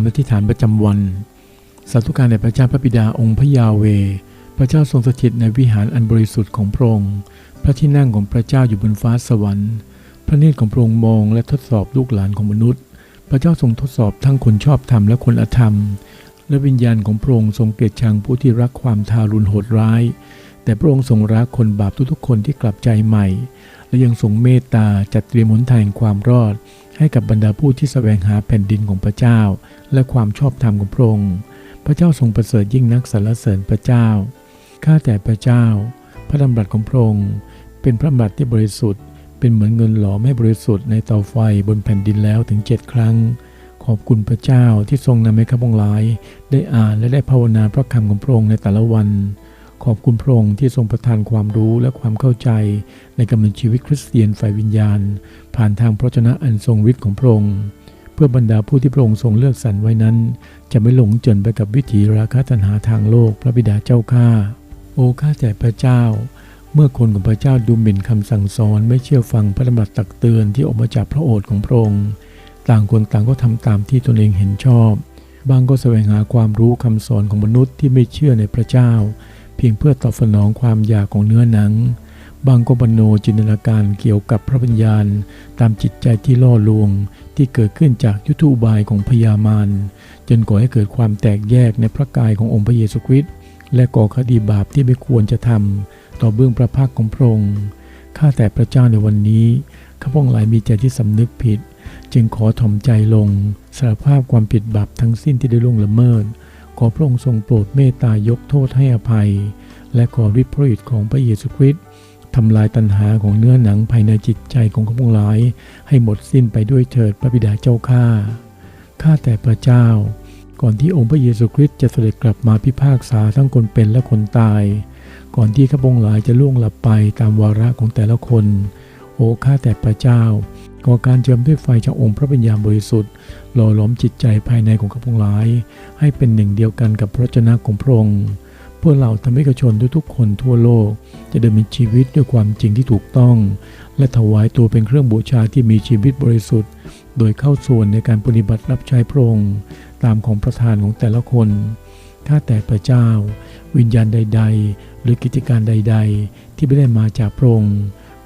ำอธิษฐานประจำวัน สาธุการแด่พระเจ้าพระบิดาองค์พระยาเว พระเจ้าทรงสถิตในวิหารอันบริสุทธิ์ของพระองค์ พระที่นั่งของพระเจ้าอยู่บนฟ้าสวรรค์ พระเนตรของพระองค์มองและทดสอบลูกหลานของมนุษย์ พระเจ้าทรงทดสอบทั้งคนชอบธรรมและคนอธรรม และวิญญาณของพระองค์ทรงเกลียดชังผู้ที่รักความทารุณโหดร้าย แต่พระองค์ทรงรักคนบาปทุกๆคนที่กลับใจใหม่ และยังทรงเมตตาจัดเตรียมหนทางแห่งความรอดให้กับบรรดาผู้ที่แสวงหาแผ่นดินของพระเจ้า และความชอบธรรมของพระองค์ พระเจ้าทรงประเสริฐยิ่งนักสรรเสริญพระเจ้า ข้าแต่พระเจ้า พระดำรัสของพระองค์ เป็นพระดำรัสที่บริสุทธิ์ เป็นเหมือนเงินหลอมให้บริสุทธิ์ในเตาไฟบนแผ่นดินแล้วถึงเจ็ดครั้ง ขอบคุณพระเจ้าที่ทรงนำให้ข้าพงหลาย ได้อ่านและได้ภาวนาพระคำของพระองค์ในแต่ละวัน ขอบคุณพระองค์ที่ทรงประทานความรู้และความเข้าใจ ในการดำเนินชีวิตคริสเตียนฝ่ายวิญญาณ ผ่านทางพระชนะอันทรงฤทธิ์ของพระองค์ เพื่อบรรดาผู้ที่พระองค์ทรงเลือกสรรไว้นั้น จะไม่หลงจนไปกับวิถีราคะตัณหาทางโลกพระบิดาเจ้าข้าโอ้ข้าแต่พระเจ้า เมื่อคนของพระเจ้าดูหมิ่นคำสั่งสอนไม่เชื่อฟังพระดำรัสตักเตือนที่ออกมาจากพระโอษฐ์ของพระองค์ ต่างคนต่างก็ทำตามที่ตนเองเห็นชอบบางก็แสวงหาความรู้คำสอนของมนุษย์ที่ไม่เชื่อในพระเจ้า เพียงเพื่อตอบสนองความอยากของเนื้อหนัง บางก็บรรโนจินตนาการเกี่ยวกับพระปัญญาณ ตามจิตใจที่ล่อลวง ที่เกิดขึ้นจากยุทธุบายของพยามารจนก่อให้เกิดความแตกแยกในพระกายขององค์พระเยซูคริสต์และก่อคดีบาปที่ไม่ควรจะทำต่อเบื้องพระพักของพระองค์ข้าแต่พระเจ้าในวันนี้ข้าพงหลายมีใจที่สำนึกผิด จึงขอถ่อมใจลงสารภาพความผิดบาปทั้งสิ้นที่ได้ล่วงละเมิด ขอพระองค์ทรงโปรดเมตตายกโทษให้อภัย และขอฤทธิพระฤทธิ์ของพระเยซูคริสต์ ทำลายตัณหาของเนื้อหนังภายในจิตใจของข้าพงหลาย ให้หมดสิ้นไปด้วยเถิดพระบิดาเจ้าข้าข้าแต่พระเจ้า ก่อนที่องค์พระเยซูคริสต์จะเสด็จกลับมาพิพากษาทั้งคนเป็นและคนตาย ก่อนที่ข้าพงหลายจะล่วงหลับไปตามวาระของแต่ละคน โอ้ข้าแต่พระเจ้าก่อการเจิมด้วยไฟจากองค์พระปัญญาบริสุทธิ์หล่อหลอมจิตใจภายในของข้าพงหลาย ให้เป็นหนึ่งเดียวกันกับพระเจนะของพระองค์ พื่อเราทำให้กชนทุกๆคนทั่วโลก จะดำเนินชีวิตด้วยความจริงที่ถูกต้อง และถวายตัวเป็นเครื่องบูชาที่มีชีวิตบริสุทธิ์ โดยเข้าส่วนในการปฏิบัติรับใช้พระองค์ตามของประธานของแต่ละคนข้าแต่พระเจ้า วิญญาณใด ๆ หรือกิจการใด ๆ ที่ไม่ได้มาจากพระองค์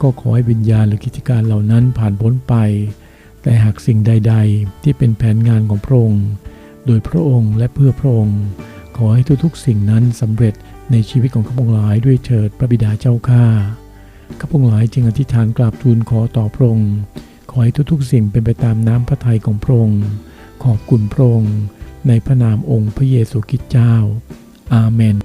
ก็ขอให้วิญญาณหรือกิจการเหล่านั้นผ่านพ้นไป แต่หากสิ่งใด ๆ ที่เป็นแผนงานของพระองค์ โดยพระองค์และเพื่อพระองค์ ขอให้ทุกๆ สิ่งนั้นสำเร็จในชีวิตของข้าพงหลายด้วยเถิดพระบิดาเจ้าข้าข้าพงหลายจึงอธิษฐานกราบทูลขอต่อพระองค์ขอให้ทุกๆ สิ่งเป็นไปตามน้ำพระทัยของพระองค์ขอบคุณพระองค์ในพระนามองค์พระเยซูคริสต์เจ้า อาเมน